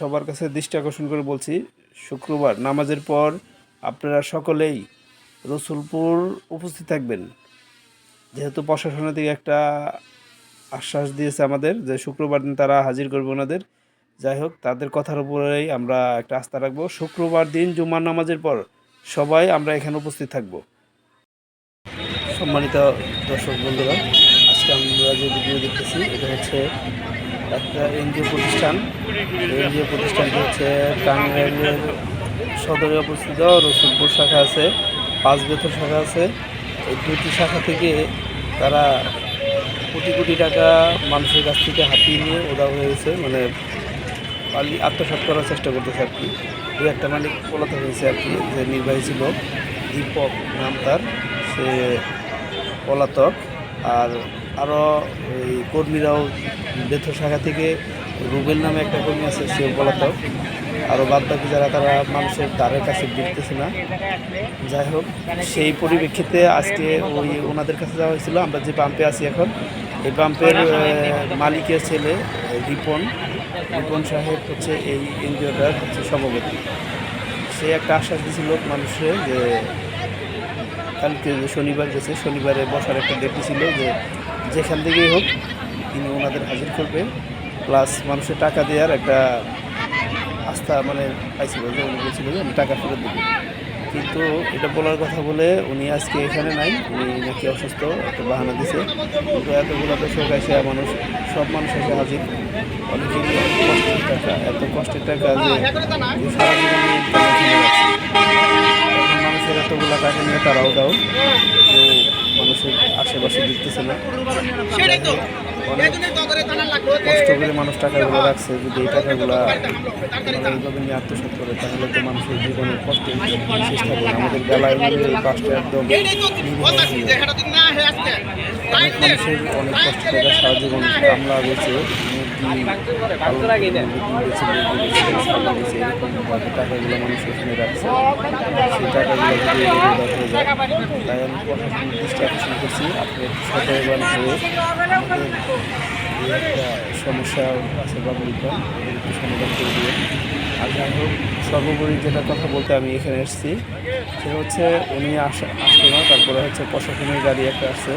সবার কাছে দৃষ্টি আকর্ষণ করে বলছি, শুক্রবার নামাজের পর আপনারা সকলেই রসুলপুর উপস্থিত থাকবেন। যেহেতু প্রশাসনের দিকে একটা আশ্বাস দিয়েছে আমাদের যে শুক্রবার দিন তারা হাজির করবে ওনাদের। যাই হোক, তাদের কথার উপরেই আমরা একটা আস্থা রাখব। শুক্রবার দিন জুমার নামাজের পর সবাই আমরা এখানে উপস্থিত থাকব। সম্মানিত দর্শক বন্ধুরা আজকে আমরা যে ভিডিও দেখতেছি, এটা হচ্ছে একটা এনজিও প্রতিষ্ঠান। এনজিও প্রতিষ্ঠানটি হচ্ছে টাঙ্গাইলের সদরে অবস্থিত রসুলপুর শাখা আছে পাঁচ বেতন শাখা আছে। এই দুটি শাখা থেকে তারা কোটি কোটি টাকা মানুষের কাছ থেকে হাতিয়ে নিয়ে ওদা হয়ে গেছে মানে পালি আত্মসাৎ করার চেষ্টা করতেছে আর কি। দু একটা মালিক পলাতে হয়েছে আর কি, যে নির্বাহী ছিল, দীপক নাম তার, সে পলাতক। আর আরও ওই কর্মীরাও বেথ শাখা থেকে রুবেল নামে একটা কর্মী আছে সেও পলাতক আরও বাদ বাকি যারা, তারা মানুষের দ্বারের কাছে বিরতেছে না। যাই হোক, সেই পরিপ্রেক্ষিতে আজকে ওই ওনাদের কাছে যাওয়া হয়েছিল। আমরা যে পাম্পে আছি এখন, এই পাম্পের মালিকের ছেলে, রিপন। রিপন সাহেব হচ্ছে এই এনজিওটার হচ্ছে সভাপতি। সে একটা আশ্বাস দিয়েছিল মানুষের যে, কালকে শনিবার গেছে, শনিবারে বসার একটা ডেট ছিল যে যেখান থেকেই হোক, তিনি ওনাদের হাজির করবে। প্লাস মানুষের টাকা দেওয়ার একটা আস্থা মানে পাইছিল যে উনি বলছিল যে আমি টাকা ফেরত দেবো। কিন্তু এটা বলার কথা বলে উনি আজকে এখানে নাই, উনি নাকি অসুস্থ, একটা বাহানা দিছে। কিন্তু এতগুলো দর্শক এসে মানুষ, সব মানুষ এসে হাজির। অনেক কষ্টের টাকা, এত কষ্টের টাকা যে মানুষের এতগুলো টাকা নিয়ে তারাও দাও মানুষের আশেপাশে হোক, অনেক কষ্ট করে মানুষ টাকাগুলো রাখছে যদি এই টাকাগুলো এইভাবে নিয়ে আত্মসাত করে তাহলে তো মানুষের জীবনে কষ্ট শেষ থাকবে আমাদের বেলায় এই কাজটা একদম অনেক মানুষের অনেক কষ্ট করে সারা জীবন কামলা বেছে টাকাগুলো মানুষ এখানে সেই টাকাগুলো তাই আমি প্রশাসনের দৃষ্টি আকর্ষণ করছি আপনি সতর্কবান হয়ে সমস্যা আছে বা বলতাম সমাধান করে দিবেন আর যাই হোক সর্বোপরি যেটা কথা বলতে আমি এখানে এসেছি সেটা হচ্ছে উনি আসা আসলো না তারপরে হচ্ছে প্রশাসনের গাড়ি একটা আসছে।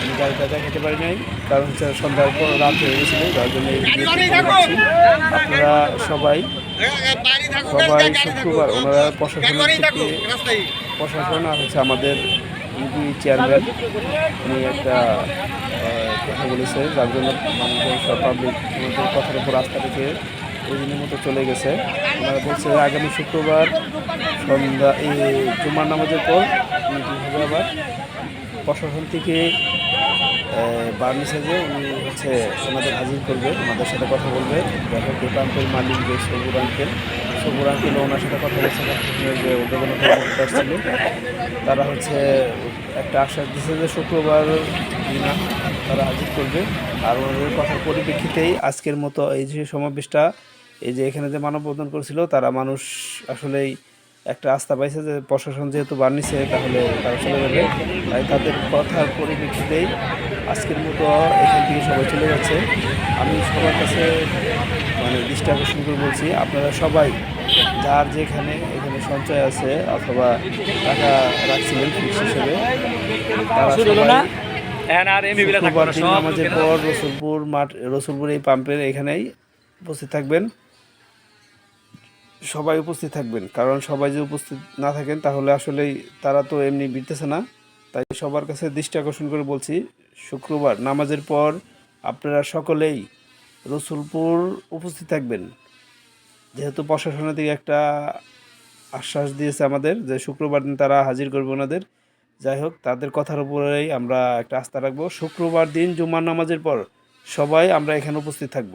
আমি গাড়িটা দেখাতে পারি নাই কারণ হচ্ছে সন্ধ্যার পর রাত হয়ে গেছিল যার জন্য আপনারা সবাই সবাই শুক্রবার ওনারা প্রশাসনের থেকে প্রশাসন আর হচ্ছে আমাদের ইউপি চেয়ারম্যান উনি একটা কথা বলেছে যার জন্য মানুষজন সব পাবলিক কথার উপর রেখে ওই দিনের মতো চলে গেছে। ওনারা বলছে আগামী শুক্রবার সন্ধ্যা, এই জুমার নামাজের পর মিটিং হবে আবার? প্রশাসন থেকে বার মেসেজে উনি হচ্ছে ওনাদের হাজির করবে, ওনাদের সাথে কথা বলবে। দেখো দোকানটির মালিক যে সবুর আঙ্কেল সবুর আঙ্কেল ওনার সাথে কথা বলছে। যে উদ্যোগন ছিল, তারা হচ্ছে একটা আশ্বাস দিচ্ছে যে শুক্রবার দিনা তারা হাজির করবে। আর ওনাদের কথার পরিপ্রেক্ষিতেই আজকের মতো এই যে সমাবেশটা এই যে এখানে যে মানব মানববন্ধন করেছিল তারা মানুষ আসলেই একটা আস্থা পাইছে যে প্রশাসন যেহেতু বানিয়েছে তাহলে তারা চলে যাবে। তাই তাদের কথার পরিপ্রেক্ষিতেই আজকের মতো এখান থেকে সবাই চলে যাচ্ছে। আমি সবার কাছে মানে দৃষ্টি আকর্ষণ করে বলছি আপনারা সবাই যার যেখানে এখানে সঞ্চয় আছে অথবা টাকা রাখছিলেন ফিক্স হিসেবে নামাজের পর রসুলপুর মাঠ রসুলপুর এই পাম্পের এখানেই উপস্থিত থাকবেন। সবাই উপস্থিত থাকবেন। কারণ সবাই যদি উপস্থিত না থাকেন, তাহলে আসলেই তারা তো এমনি বিরতেছে না। তাই সবার কাছে দৃষ্টি আকর্ষণ করে বলছি, শুক্রবার নামাজের পর আপনারা সকলেই রসুলপুর উপস্থিত থাকবেন। যেহেতু প্রশাসনের দিকে একটা আশ্বাস দিয়েছে আমাদের যে শুক্রবার দিন তারা হাজির করবে ওনাদের। যাই হোক, তাদের কথার উপরেই আমরা একটা আস্থা রাখব। শুক্রবার দিন জুম্মার নামাজের পর সবাই আমরা এখানে উপস্থিত থাকব।